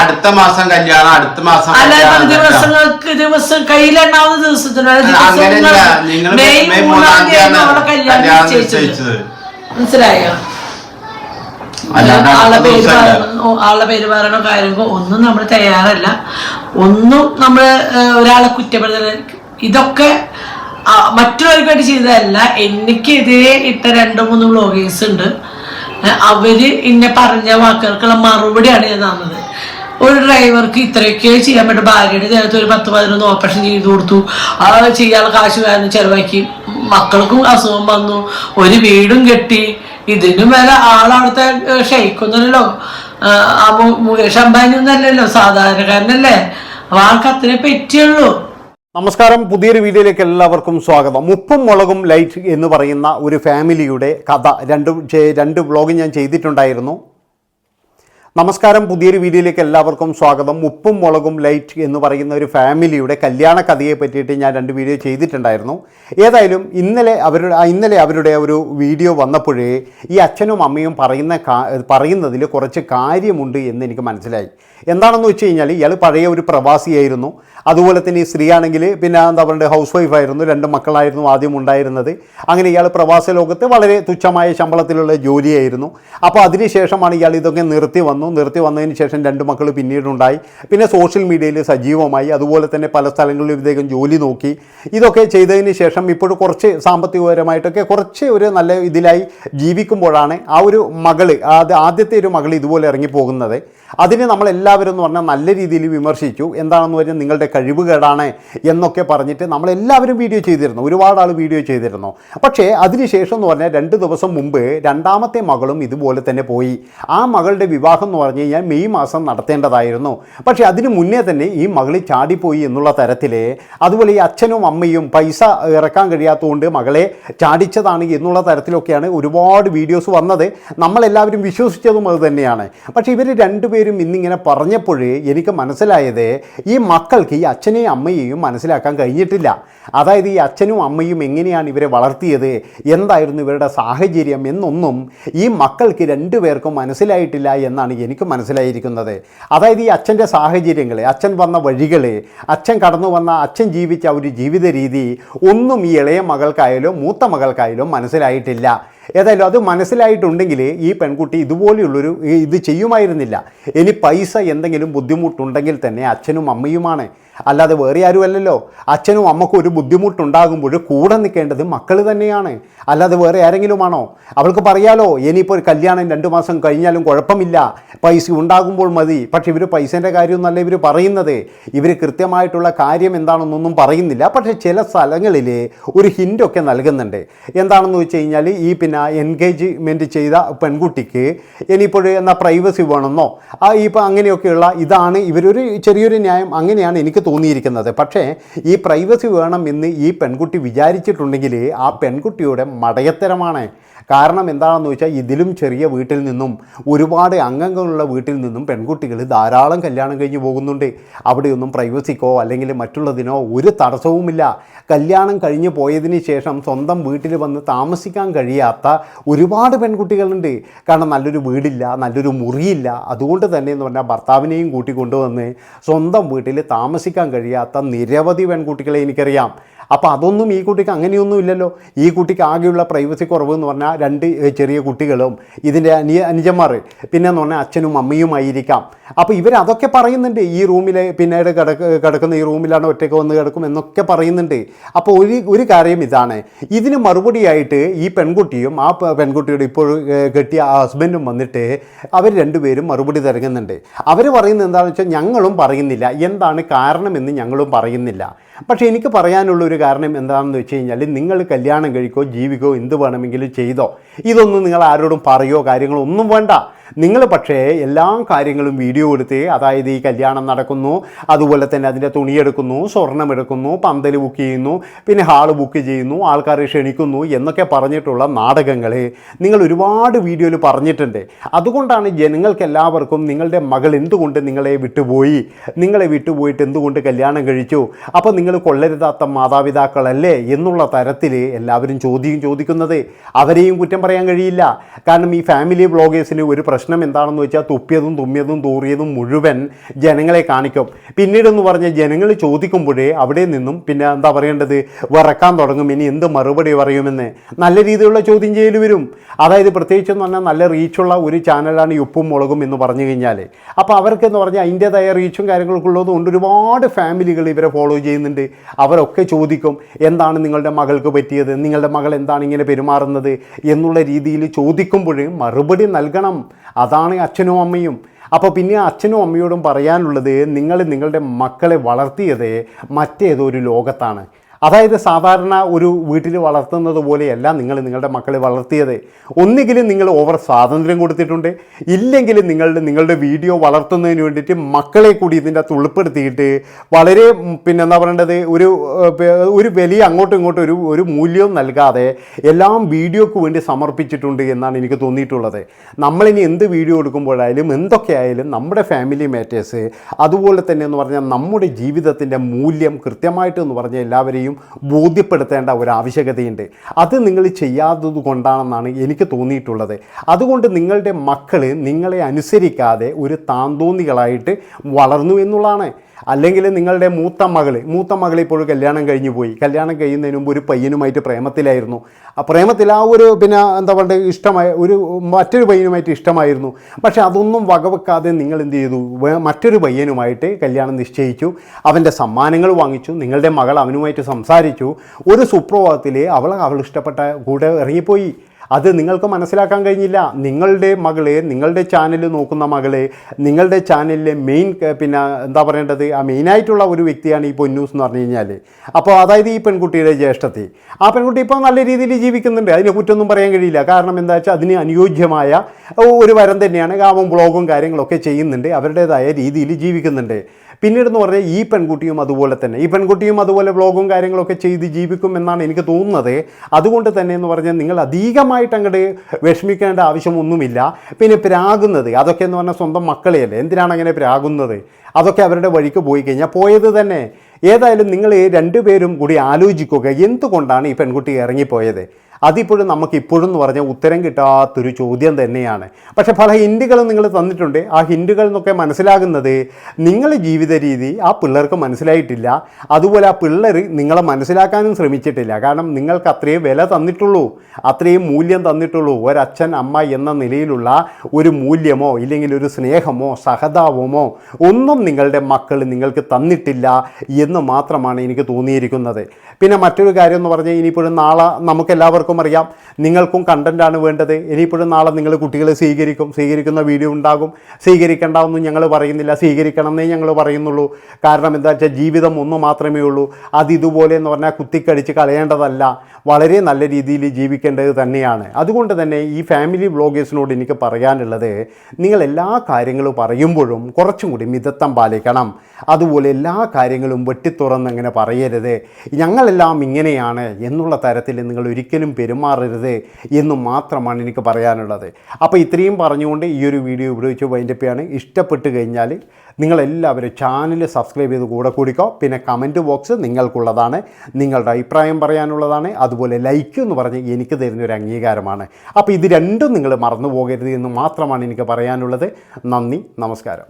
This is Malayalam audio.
അടുത്ത മാസം കല്യാണം അടുത്ത മാസം അല്ല ദിവസങ്ങൾക്ക് ദിവസം കയ്യിലെണ്ണാവുന്ന ദിവസത്തിനുള്ള മെയ് മൂന്നാം തീയതി കല്യാണം നിശ്ചയിച്ചത്. മനസ്സിലായോ? ആളുടെ പേര് ദിവസമല്ല. പേര് പറയണോ കാര്യങ്ങളോ ഒന്നും നമ്മൾ തയ്യാറല്ല. ഒന്നും നമ്മൾ ഒരാളെ കുറ്റപ്പെടുത്തൽ ഇതൊക്കെ മറ്റുള്ളവർക്കായിട്ട് മറ്റുള്ളവർക്ക് വേണ്ടി ചെയ്തതല്ല. എനിക്കെതിരെ ഇട്ട രണ്ടു മൂന്ന് ബ്ലോഗേഴ്സ് ഉണ്ട്. അവർ ഇന്നെ പറഞ്ഞ വാക്കുകൾക്കുള്ള മറുപടിയാണ് ഞാൻ തന്നത്. ഒരു ഡ്രൈവർക്ക് ഇത്രയൊക്കെ ചെയ്യാൻ പറ്റും. ഭാര്യയുടെ നേരത്തെ ഒരു പത്ത് പതിനൊന്ന് ഓപ്പറേഷൻ ചെയ്തു കൊടുത്തു. ആ ചെയ്യാനുള്ള കാശ് വേണം ചെലവാക്കി. മക്കൾക്കും അസുഖം വന്നു. ഒരു വീടും കെട്ടി. ഇതിനും മേലെ ആളവിടുത്തെ ഷെയ്ക്കൊന്നുമല്ലോ ആ മുകേഷ് അംബാനി ഒന്നല്ലല്ലോ സാധാരണക്കാരനല്ലേ. അപ്പൊ ആൾക്ക് അത്രേ പറ്റിയുള്ളൂ. നമസ്കാരം. പുതിയൊരു വീഡിയോയിലേക്ക് എല്ലാവർക്കും സ്വാഗതം. ഉപ്പും മുളകും ലൈറ്റ് എന്ന് പറയുന്ന ഒരു ഫാമിലിയുടെ കഥ. രണ്ട് രണ്ട് വ്ളോഗ് ഞാൻ ചെയ്തിട്ടുണ്ടായിരുന്നു. നമസ്കാരം. പുതിയൊരു വീഡിയോയിലേക്ക് എല്ലാവർക്കും സ്വാഗതം. ഉപ്പും മുളകും ലൈറ്റ് എന്ന് പറയുന്ന ഒരു ഫാമിലിയുടെ കല്യാണ കഥയെ പറ്റിയിട്ട് ഞാൻ രണ്ട് വീഡിയോ ചെയ്തിട്ടുണ്ടായിരുന്നു. ഏതായാലും ഇന്നലെ അവരുടെ ഇന്നലെ അവരുടെ ഒരു വീഡിയോ വന്നപ്പോഴേ ഈ അച്ഛനും അമ്മയും പറയുന്ന പറയുന്നതിൽ കുറച്ച് കാര്യമുണ്ട് എന്ന് എനിക്ക് മനസ്സിലായി. എന്താണെന്ന് വെച്ച് കഴിഞ്ഞാൽ ഇയാൾ പഴയ ഒരു പ്രവാസിയായിരുന്നു. അതുപോലെ തന്നെ ഈ സ്ത്രീ ആണെങ്കിൽ പിന്നെ എന്താ പറയുക ഹൗസ് വൈഫ് ആയിരുന്നു രണ്ട് മക്കളായിരുന്നു ആദ്യം ഉണ്ടായിരുന്നത്. അങ്ങനെ ഇയാൾ പ്രവാസ ലോകത്ത് വളരെ തുച്ഛമായ ശമ്പളത്തിലുള്ള ജോലിയായിരുന്നു. അപ്പോൾ അതിനുശേഷമാണ് ഇയാൾ ഇതൊക്കെ നിർത്തി വന്നു. നിർത്തി വന്നതിന് ശേഷം രണ്ട് മക്കൾ പിന്നീടുണ്ടായി. പിന്നെ സോഷ്യൽ മീഡിയയിൽ സജീവമായി. അതുപോലെ തന്നെ പല സ്ഥലങ്ങളിൽ ഇദ്ദേഹം ജോലി നോക്കി. ഇതൊക്കെ ചെയ്തതിന് ശേഷം ഇപ്പോൾ കുറച്ച് സാമ്പത്തികപരമായിട്ടൊക്കെ കുറച്ച് ഒരു നല്ല ഇതിലായി ജീവിക്കുമ്പോഴാണ് ആ ഒരു മകൾ അത് ആദ്യത്തെ ഒരു മകൾ ഇതുപോലെ ഇറങ്ങിപ്പോകുന്നത്. അതിന് നമ്മൾ എല്ലാവരും എന്ന് പറഞ്ഞാൽ നല്ല രീതിയിൽ വിമർശിച്ചു എന്താണെന്ന് പറഞ്ഞാൽ നിങ്ങളുടെ കഴിവ് കേടാണ് എന്നൊക്കെ പറഞ്ഞിട്ട് നമ്മളെല്ലാവരും വീഡിയോ ചെയ്തിരുന്നു. ഒരുപാട് ആൾ വീഡിയോ ചെയ്തിരുന്നു. പക്ഷേ അതിനുശേഷം എന്ന് പറഞ്ഞാൽ രണ്ട് ദിവസം മുമ്പ് രണ്ടാമത്തെ മകളും ഇതുപോലെ തന്നെ പോയി. ആ മകളുടെ വിവാഹം എന്ന് പറഞ്ഞു കഴിഞ്ഞാൽ മെയ് മാസം നടത്തേണ്ടതായിരുന്നു. പക്ഷേ അതിന് മുന്നേ തന്നെ ഈ മകളി ചാടിപ്പോയി എന്നുള്ള തരത്തിൽ അതുപോലെ ഈ അച്ഛനും അമ്മയും പൈസ ഇറക്കാൻ കഴിയാത്തതുകൊണ്ട് മകളെ ചാടിച്ചതാണ് എന്നുള്ള തരത്തിലൊക്കെയാണ് ഒരുപാട് വീഡിയോസ് വന്നത്. നമ്മളെല്ലാവരും വിശ്വസിച്ചതും അത് തന്നെയാണ്. പക്ഷേ ഇവർ രണ്ടുപേരും ഇന്നിങ്ങനെ പറഞ്ഞപ്പോഴേ എനിക്ക് മനസ്സിലായത് ഈ മക്കൾക്ക് ഈ അച്ഛനെയും അമ്മയെയും മനസ്സിലാക്കാൻ കഴിഞ്ഞിട്ടില്ല. അതായത് ഈ അച്ഛനും അമ്മയും എങ്ങനെയാണ് ഇവരെ വളർത്തിയത്? എന്തായിരുന്നു ഇവരുടെ സാഹചര്യം എന്നൊന്നും ഈ മക്കൾക്ക് രണ്ടുപേർക്കും മനസ്സിലായിട്ടില്ല എന്നാണ് എനിക്ക് മനസ്സിലായിരിക്കുന്നത്. അതായത് ഈ അച്ഛന്റെ സാഹചര്യങ്ങൾ അച്ഛൻ വന്ന വഴികൾ അച്ഛൻ കടന്നു വന്ന അച്ഛൻ ജീവിച്ച ഒരു ജീവിത രീതി ഒന്നും ഈ ഇളയ മകൾക്കായാലും മൂത്ത മകൾക്കായാലും മനസ്സിലായിട്ടില്ല. ഏതായാലും അത് മനസ്സിലായിട്ടുണ്ടെങ്കിൽ ഈ പെൺകുട്ടി ഇതുപോലെയുള്ളൊരു ഇത് ചെയ്യുമായിരുന്നില്ല. ഇനി പൈസ എന്തെങ്കിലും ബുദ്ധിമുട്ടുണ്ടെങ്കിൽ തന്നെ അച്ഛനും അമ്മയുമാണ് അല്ലാതെ വേറെ ആരുമല്ലല്ലോ. അച്ഛനും അമ്മക്കും ഒരു ബുദ്ധിമുട്ടുണ്ടാകുമ്പോൾ കൂടെ നിൽക്കേണ്ടത് മക്കൾ തന്നെയാണ്. അല്ലാതെ വേറെ ആരെങ്കിലുമാണോ? അവൾക്ക് പറയാലോ ഇനിയിപ്പോൾ ഒരു കല്യാണം രണ്ട് മാസം കഴിഞ്ഞാലും കുഴപ്പമില്ല. പൈസ ഉണ്ടാകുമ്പോൾ മതി. പക്ഷേ ഇവർ പൈസേന്റെ കാര്യമൊന്നല്ല ഇവർ പറയുന്നത്. ഇവർ കൃത്യമായിട്ടുള്ള കാര്യം എന്താണെന്നൊന്നും പറയുന്നില്ല. പക്ഷേ ചില സ്ഥലങ്ങളിൽ ഒരു ഹിന്റൊക്കെ നൽകുന്നുണ്ട്. എന്താണെന്ന് വെച്ച് കഴിഞ്ഞാൽ ഈ പിന്നെ എൻഗേജ്മെന്റ് ചെയ്ത പെൺകുട്ടിക്ക് ഇനിയിപ്പോൾ എന്നാൽ പ്രൈവസി വേണമെന്നോ? ആ ഇപ്പോൾ അങ്ങനെയൊക്കെയുള്ള ഇതാണ് ഇവരൊരു ചെറിയൊരു ന്യായം. അങ്ങനെയാണ് എനിക്ക് തോന്നിയിരിക്കുന്നത്. പക്ഷേ ഈ പ്രൈവസി വേണം എന്ന് ഈ പെൺകുട്ടി വിചാരിച്ചിട്ടുണ്ടെങ്കിൽ ആ പെൺകുട്ടിയുടെ മടയത്തരമാണ്. കാരണം എന്താണെന്ന് വെച്ചാൽ ഇതിലും ചെറിയ വീട്ടിൽ നിന്നും ഒരുപാട് അംഗങ്ങളുള്ള വീട്ടിൽ നിന്നും പെൺകുട്ടികൾ ധാരാളം കല്യാണം കഴിഞ്ഞ് പോകുന്നുണ്ട്. അവിടെയൊന്നും പ്രൈവസിക്കോ അല്ലെങ്കിൽ മറ്റുള്ളതിനോ ഒരു തടസ്സവുമില്ല. കല്യാണം കഴിഞ്ഞ് പോയതിന് ശേഷം സ്വന്തം വീട്ടിൽ വന്ന് താമസിക്കാൻ കഴിയാത്ത ഒരുപാട് പെൺകുട്ടികളുണ്ട്. കാരണം നല്ലൊരു വീടില്ല നല്ലൊരു മുറിയില്ല. അതുകൊണ്ട് തന്നെ എന്ന് പറഞ്ഞാൽ ഭർത്താവിനെയും കൂട്ടിക്കൊണ്ടുവന്ന് സ്വന്തം വീട്ടിൽ താമസിക്കാൻ കഴിയാത്ത നിരവധി പെൺകുട്ടികളെ എനിക്കറിയാം. അപ്പോൾ അതൊന്നും ഈ കുട്ടിക്ക് അങ്ങനെയൊന്നും ഇല്ലല്ലോ. ഈ കുട്ടിക്ക് ആകെയുള്ള പ്രൈവസി കുറവ് എന്ന് പറഞ്ഞാൽ രണ്ട് ചെറിയ കുട്ടികളും ഇതിന്റെ അനിയ അനുജന്മാർ പിന്നെ എന്ന് പറഞ്ഞാൽ അച്ഛനും അമ്മയുമായിരിക്കാം അപ്പോൾ ഇവർ അതൊക്കെ പറയുന്നുണ്ട്. ഈ റൂമിൽ പിന്നീട് കിടക്ക് കിടക്കുന്ന ഈ റൂമിലാണ് ഒറ്റയ്ക്ക് വന്ന് കിടക്കും എന്നൊക്കെ പറയുന്നുണ്ട്. അപ്പോൾ ഒരു ഒരു കാര്യം ഇതാണ്. ഇതിന് മറുപടിയായിട്ട് ഈ പെൺകുട്ടിയും ആ പെൺകുട്ടിയുടെ ഇപ്പോൾ കെട്ടിയ ഹസ്ബൻഡും വന്നിട്ട് അവർ രണ്ടുപേരും മറുപടി തിരങ്ങുന്നുണ്ട്. അവർ പറയുന്നത് എന്താണെന്ന് വെച്ചാൽ ഞങ്ങളും പറയുന്നില്ല. എന്താണ് കാരണമെന്ന് ഞങ്ങളും പറയുന്നില്ല. പക്ഷേ എനിക്ക് പറയാനുള്ള ഒരു കാരണം എന്താണെന്ന് വെച്ച് കഴിഞ്ഞാൽ നിങ്ങൾ കല്യാണം കഴിക്കോ ജീവിക്കോ എന്ത് വേണമെങ്കിലും ചെയ്തോ ഇതൊന്നും നിങ്ങൾ ആരോടും പറയോ കാര്യങ്ങളോ ഒന്നും വേണ്ട. നിങ്ങൾ പക്ഷേ എല്ലാ കാര്യങ്ങളും വീഡിയോ എടുത്ത് അതായത് ഈ കല്യാണം നടക്കുന്നു അതുപോലെ തന്നെ അതിന്റെ തുണിയെടുക്കുന്നു സ്വർണം എടുക്കുന്നു പന്തൽ ബുക്ക് ചെയ്യുന്നു പിന്നെ ഹാൾ ബുക്ക് ചെയ്യുന്നു ആൾക്കാരെ ക്ഷണിക്കുന്നു എന്നൊക്കെ പറഞ്ഞിട്ടുള്ള നാടകങ്ങൾ നിങ്ങൾ ഒരുപാട് വീഡിയോയിൽ പറഞ്ഞിട്ടുണ്ട്. അതുകൊണ്ടാണ് ജനങ്ങൾക്ക് എല്ലാവർക്കും നിങ്ങളുടെ മകൾ എന്തുകൊണ്ട് നിങ്ങളെ വിട്ടുപോയി? നിങ്ങളെ വിട്ടുപോയിട്ട് എന്തുകൊണ്ട് കല്യാണം കഴിച്ചു? അപ്പോൾ നിങ്ങൾ കൊള്ളരുതാത്ത മാതാപിതാക്കളല്ലേ എന്നുള്ള തരത്തിൽ എല്ലാവരും ചോദ്യം ചോദിക്കുന്നത്. അവരെയും കുറ്റം പറയാൻ കഴിയില്ല. കാരണം ഈ ഫാമിലി ബ്ലോഗേഴ്സിന് ഒരു പ്രശ്നം പ്രശ്നം എന്താണെന്ന് വെച്ചാൽ തുപ്പിയതും തുമ്മിയതും തൂറിയതും മുഴുവൻ ജനങ്ങളെ കാണിക്കും. പിന്നീടെന്ന് പറഞ്ഞ് ജനങ്ങൾ ചോദിക്കുമ്പോഴേ അവിടെ നിന്നും പിന്നെ എന്താ പറയേണ്ടത്? വിറക്കാൻ തുടങ്ങും. ഇനി എന്ത് മറുപടി പറയുമെന്ന്. നല്ല രീതിയിലുള്ള ചോദ്യം ചെയ്യൽ വരും. അതായത് പ്രത്യേകിച്ചെന്ന് പറഞ്ഞാൽ നല്ല റീച്ചുള്ള ഒരു ചാനലാണ് ഉപ്പും മുളകും എന്ന് പറഞ്ഞു കഴിഞ്ഞാൽ അപ്പോൾ അവർക്കെന്ന് പറഞ്ഞാൽ അതിന്റേതായ റീച്ചും കാര്യങ്ങളൊക്കെ ഉള്ളതുകൊണ്ട് ഒരുപാട് ഫാമിലികൾ ഇവരെ ഫോളോ ചെയ്യുന്നുണ്ട്. അവരൊക്കെ ചോദിക്കും എന്താണ് നിങ്ങളുടെ മകൾക്ക് പറ്റിയത്? നിങ്ങളുടെ മകൾ എന്താണ് ഇങ്ങനെ പെരുമാറുന്നത്? എന്നുള്ള രീതിയിൽ ചോദിക്കുമ്പോഴും മറുപടി നൽകണം. അതാണ് അച്ഛനും അമ്മയും. അപ്പോൾ പിന്നെ അച്ഛനും അമ്മയോടും പറയാനുള്ളത് നിങ്ങൾ നിങ്ങളുടെ മക്കളെ വളർത്തിയത് മറ്റേതോ ഒരു ലോകത്താണ്. അതായത് സാധാരണ ഒരു വീട്ടിൽ വളർത്തുന്നത് പോലെയല്ല നിങ്ങൾ നിങ്ങളുടെ മക്കളെ വളർത്തിയത്. ഒന്നുകിലും നിങ്ങൾ ഓവർ സ്വാതന്ത്ര്യം കൊടുത്തിട്ടുണ്ട്. ഇല്ലെങ്കിൽ നിങ്ങളുടെ നിങ്ങളുടെ വീഡിയോ വളർത്തുന്നതിന് വേണ്ടിയിട്ട് മക്കളെ കൂടി ഇതിന്റെ അകത്ത് ഉൾപ്പെടുത്തിയിട്ട് വളരെ പിന്നെ എന്താ പറയേണ്ടത്? ഒരു ഒരു വലിയ അങ്ങോട്ടും ഇങ്ങോട്ടും ഒരു ഒരു മൂല്യവും നൽകാതെ എല്ലാം വീഡിയോക്ക് വേണ്ടി സമർപ്പിച്ചിട്ടുണ്ട് എന്നാണ് എനിക്ക് തോന്നിയിട്ടുള്ളത്. നമ്മളിനി എന്ത് വീഡിയോ എടുക്കുമ്പോഴായാലും എന്തൊക്കെ ആയാലും നമ്മുടെ ഫാമിലി മാറ്റേഴ്സ് അതുപോലെ തന്നെ എന്ന് പറഞ്ഞാൽ നമ്മുടെ ജീവിതത്തിന്റെ മൂല്യം കൃത്യമായിട്ട് എന്ന് പറഞ്ഞാൽ എല്ലാവരെയും ബോധ്യപ്പെടുത്തേണ്ട ഒരു ആവശ്യകതയുണ്ട് അത് നിങ്ങൾ ചെയ്യാത്തത് കൊണ്ടാണെന്നാണ് എനിക്ക് തോന്നിയിട്ടുള്ളത്. അതുകൊണ്ട് നിങ്ങളുടെ മക്കൾ നിങ്ങളെ അനുസരിക്കാതെ ഒരു താന്തോന്നികളായിട്ട് വളർന്നു എന്നുള്ളതാണ്. അല്ലെങ്കിൽ നിങ്ങളുടെ മൂത്ത മകൾ മൂത്ത മകൾ ഇപ്പോൾ കല്യാണം കഴിഞ്ഞു പോയി. കല്യാണം കഴിയുന്നതിന് മുമ്പ് ഒരു പയ്യനുമായിട്ട് പ്രേമത്തിലായിരുന്നു. ആ പ്രേമത്തിൽ ആ ഒരു പിന്നെ എന്താ പറയുക ഇഷ്ടമായ ഒരു മറ്റൊരു പയ്യനുമായിട്ട് ഇഷ്ടമായിരുന്നു. പക്ഷേ അതൊന്നും വകവെക്കാതെ നിങ്ങൾ എന്ത് ചെയ്തു? മറ്റൊരു പയ്യനുമായിട്ട് കല്യാണം നിശ്ചയിച്ചു. അവന്റെ സമ്മാനങ്ങൾ വാങ്ങിച്ചു. നിങ്ങളുടെ മകൾ അവനുമായിട്ട് സംസാരിച്ചു. ഒരു സുപ്രഭാതത്തിൽ അവൾ അവൾ ഇഷ്ടപ്പെട്ട കൂടെ ഇറങ്ങിപ്പോയി. അത് നിങ്ങൾക്ക് മനസ്സിലാക്കാൻ കഴിഞ്ഞില്ല. നിങ്ങളുടെ മകളെ നിങ്ങളുടെ ചാനൽ നോക്കുന്ന മകളെ നിങ്ങളുടെ ചാനലിലെ മെയിൻ പിന്നെ എന്താ പറയേണ്ടത്? ആ മെയിനായിട്ടുള്ള ഒരു വ്യക്തിയാണ് ഈ പൊന്നൂസ് എന്ന് പറഞ്ഞു കഴിഞ്ഞാൽ അപ്പോൾ അതായത് ഈ പെൺകുട്ടിയുടെ ജ്യേഷ്ഠത്തി. ആ പെൺകുട്ടി ഇപ്പോൾ നല്ല രീതിയിൽ ജീവിക്കുന്നുണ്ട്. അതിനെ കുറ്റൊന്നും പറയാൻ കഴിയില്ല. കാരണം എന്താ വെച്ചാൽ അതിന് അനുയോജ്യമായ ഒരു വരം തന്നെയാണ് കാമം ബ്ലോഗും കാര്യങ്ങളൊക്കെ ചെയ്യുന്നുണ്ട്. അവരുടേതായ രീതിയിൽ ജീവിക്കുന്നുണ്ട്. പിന്നീട് എന്ന് പറഞ്ഞാൽ ഈ പെൺകുട്ടിയും അതുപോലെ തന്നെ. ഈ പെൺകുട്ടിയും അതുപോലെ വ്ളോഗും കാര്യങ്ങളൊക്കെ ചെയ്ത് ജീവിക്കും എന്നാണ് എനിക്ക് തോന്നുന്നത്. അതുകൊണ്ട് തന്നെ എന്ന് പറഞ്ഞാൽ നിങ്ങൾ അധികമായിട്ട് അങ്ങോട്ട് വിഷമിക്കേണ്ട ആവശ്യമൊന്നുമില്ല. പിന്നെ പ്രാകുന്നത് അതൊക്കെ എന്ന് പറഞ്ഞാൽ സ്വന്തം മക്കളെയല്ലേ? എന്തിനാണ് അങ്ങനെ പ്രാകുന്നത്? അതൊക്കെ അവരുടെ വഴിക്ക് പോയി കഴിഞ്ഞാൽ പോയത് തന്നെ. ഏതായാലും നിങ്ങൾ രണ്ടുപേരും കൂടി ആലോചിക്കുക എന്തുകൊണ്ടാണ് ഈ പെൺകുട്ടി ഇറങ്ങിപ്പോയത്? അതിപ്പോഴും നമുക്ക് ഇപ്പോഴും എന്ന് പറഞ്ഞാൽ ഉത്തരം കിട്ടാത്തൊരു ചോദ്യം തന്നെയാണ്. പക്ഷേ പല ഹിൻഡുകളും നിങ്ങൾ തന്നിട്ടുണ്ട്. ആ ഹിൻഡുകൾ എന്നൊക്കെ മനസ്സിലാകുന്നത് നിങ്ങളുടെ ജീവിത രീതി ആ പിള്ളേർക്ക് മനസ്സിലായിട്ടില്ല. അതുപോലെ ആ പിള്ളേർ നിങ്ങളെ മനസ്സിലാക്കാനും ശ്രമിച്ചിട്ടില്ല. കാരണം നിങ്ങൾക്ക് അത്രയും വില തന്നിട്ടുള്ളൂ. അത്രയും മൂല്യം തന്നിട്ടുള്ളൂ. ഒരച്ഛൻ അമ്മ എന്ന നിലയിലുള്ള ഒരു മൂല്യമോ ഇല്ലെങ്കിൽ ഒരു സ്നേഹമോ സഹതാപമോ ഒന്നും നിങ്ങളുടെ മക്കൾ നിങ്ങൾക്ക് തന്നിട്ടില്ല എന്ന് മാത്രമാണ് എനിക്ക് തോന്നിയിരിക്കുന്നത്. പിന്നെ മറ്റൊരു കാര്യം എന്ന് പറഞ്ഞാൽ ഇനിയിപ്പോഴും നാളെ നമുക്ക് എല്ലാവർക്കും അറിയാം. നിങ്ങൾക്കും കണ്ടന്റാണ് വേണ്ടത്. ഇനിയിപ്പോഴും നാളെ നിങ്ങൾ കുട്ടികളെ സ്വീകരിക്കും. സ്വീകരിക്കുന്ന വീഡിയോ ഉണ്ടാകും. സ്വീകരിക്കേണ്ടാവെന്നും ഞങ്ങൾ പറയുന്നില്ല. സ്വീകരിക്കണം എന്നേ ഞങ്ങൾ പറയുന്നുള്ളൂ. കാരണം എന്താ വെച്ചാൽ ജീവിതം ഒന്ന് മാത്രമേ ഉള്ളൂ. അത് ഇതുപോലെ എന്ന് പറഞ്ഞാൽ കുത്തിക്കടിച്ച് കളയേണ്ടതല്ല. വളരെ നല്ല രീതിയിൽ ജീവിക്കേണ്ടത് തന്നെയാണ്. അതുകൊണ്ട് തന്നെ ഈ ഫാമിലി വ്ളോഗേഴ്സിനോട് എനിക്ക് പറയാനുള്ളത് നിങ്ങൾ എല്ലാ കാര്യങ്ങളും പറയുമ്പോഴും കുറച്ചും കൂടി മിതത്വം പാലിക്കണം. അതുപോലെ എല്ലാ കാര്യങ്ങളും വെട്ടിത്തുറന്ന് അങ്ങനെ പറയരുത്. ഞങ്ങളെല്ലാം ഇങ്ങനെയാണ് എന്നുള്ള തരത്തിൽ നിങ്ങൾ ഒരിക്കലും പെരുമാറരുത് എന്ന് മാത്രമാണ് എനിക്ക് പറയാനുള്ളത്. അപ്പോൾ ഇത്രയും പറഞ്ഞുകൊണ്ട് ഈ ഒരു വീഡിയോ ഇവിടെ വെച്ച് വൈൻഡപ്പിയാണ് ഇഷ്ടപ്പെട്ട് കഴിഞ്ഞാൽ നിങ്ങളെല്ലാവരും ചാനൽ സബ്സ്ക്രൈബ് ചെയ്ത് കൂടെ കൂടിക്കോ. പിന്നെ കമന്റ് ബോക്സ് നിങ്ങൾക്കുള്ളതാണ്. നിങ്ങളുടെ അഭിപ്രായം പറയാനുള്ളതാണ്. അതുപോലെ ലൈക്ക് എന്ന് പറഞ്ഞ് എനിക്ക് തരുന്ന ഒരു അംഗീകാരമാണ്. അപ്പോൾ ഇത് രണ്ടും നിങ്ങൾ മറന്നു പോകരുത് എന്ന് മാത്രമാണ് എനിക്ക് പറയാനുള്ളത്. നന്ദി നമസ്കാരം.